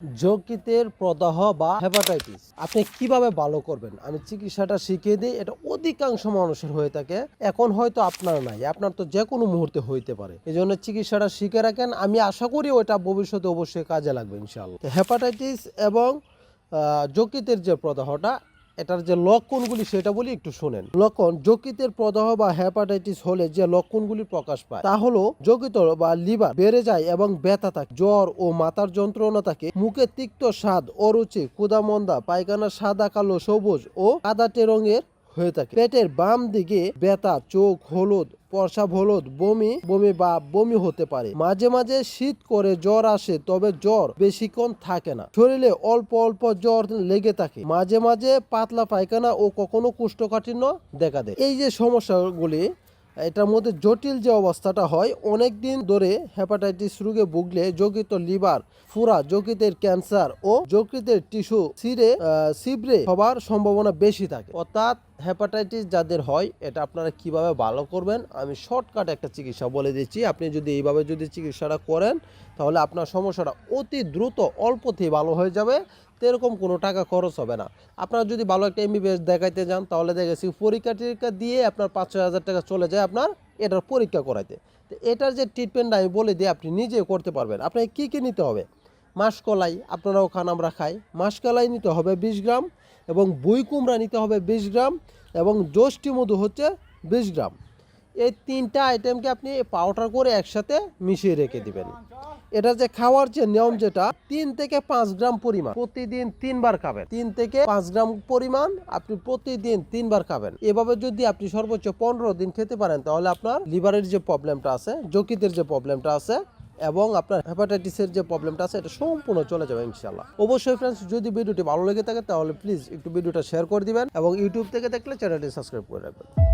যকৃতের প্রদাহ বা হেপাটাইটিস আপনি কীভাবে ভালো করবেন? আমি চিকিৎসাটা শিখিয়ে দিই, এটা অধিকাংশ মানুষের হয়ে থাকে। এখন হয়তো আপনার নাই, আপনার তো যে কোনো মুহূর্তে হইতে পারে। এই জন্য চিকিৎসাটা শিখে রাখেন। আমি আশা করি ওটা ভবিষ্যতে অবশ্যই কাজে লাগবে ইনশাল্লাহ হেপাটাইটিস এবং যকৃতের যে প্রদাহটা এটার যে লক্ষণগুলি সেটা বলি একটু শোনেন। লক্ষণ, যকৃতের প্রদাহ বা হ্যাপাটাইটিস হলে যে লক্ষণগুলি প্রকাশ পায়, তা হলো যকৃত বা লিভার বেড়ে যায় এবং ব্যথা থাকে, জ্বর ও মাথার যন্ত্রণা থাকে, মুখে তিক্ত স্বাদ, অরুচি, ক্ষুদামন্দা, পায়খানা সাদা, কালো, সবুজ ও কাদাটে রঙের হয়ে থাকে। পেটের বাম দিকে ব্যথা, চোখ হলুদ প্রসাব হলুদ, বমি বমি বা বমি হতে পারে। মাঝে মাঝে শীত করে জ্বর আসে, তবে জ্বর বেশিক্ষণ থাকে না। শরীরে অল্প অল্প জ্বর লেগে থাকে। মাঝে মাঝে পাতলা পায়খানা ও কখনো কুষ্ঠকাঠিন্য দেখা দেয়। এই যে সমস্যাগুলি এটার মধ্যে জটিল যে অবস্থাটা হয় অনেক দিন ধরে হেপাটাইটিস রোগে ভুগলে যকৃত লিভার ফুরা, যকৃতের ক্যান্সার ও যকৃতের টিস্যু সিরে সিবরে হবার সম্ভাবনা বেশি থাকে। অর্থাৎ হেপাটাইটিস যাদের হয়, এটা আপনারা কীভাবে ভালো করবেন, আমি শর্টকাট একটা চিকিৎসা বলে দিচ্ছি। আপনি যদি এইভাবে যদি চিকিৎসাটা করেন, তাহলে আপনার সমস্যাটা অতি দ্রুত অল্পতেই ভালো হয়ে যাবে। তো এরকম কোনো টাকা খরচ হবে না। আপনারা যদি ভালো একটা এমবিবিএস দেখাইতে যান, তাহলে দেখেছি পরীক্ষা টরীক্ষা দিয়ে আপনার পাঁচ ছয় হাজার টাকা চলে যায় আপনার এটার পরীক্ষা করাইতে। তো এটার যে ট্রিটমেন্ট আমি বলে দিই, আপনি নিজে করতে পারবেন। আপনাকে কী কী নিতে হবে? মাসকলাই আপনারাও খান, আমরা খাই। মাসকলাই নিতে হবে বিশ গ্রাম এবং বই কুমড়া নিতে হবে বিশ গ্রাম এবং যষ্টি মধু হচ্ছে বিশ গ্রাম। এই তিনটা আইটেমকে আপনি পাউডার করে একসাথে মিশিয়ে রেখে দিবেন। এটা যে খাওয়ার যে নিয়ম যেটা, তিন থেকে পাঁচ গ্রাম পরিমাণ প্রতিদিন তিনবার খাবেন। তিন থেকে পাঁচ গ্রাম পরিমাণ আপনি প্রতিদিন তিনবার খাবেন। এভাবে যদি আপনি সর্বোচ্চ পনেরো দিন খেতে পারেন, তাহলে আপনার লিভারের যে প্রবলেমটা আছে, যকৃতের যে প্রবলেমটা আছে, এবং আপনার হেপাটাইটিসের যে প্রবলেমটা আছে, এটা সম্পূর্ণ চলে যাবে ইনশাল্লাহ অবশ্যই ফ্রেন্ডস যদি ভিডিওটি ভালো লেগে থাকে, তাহলে প্লিজ একটু ভিডিওটা শেয়ার করে দিবেন, এবং ইউটিউব থেকে দেখলে চ্যানেলটি সাবস্ক্রাইব করে রাখবেন।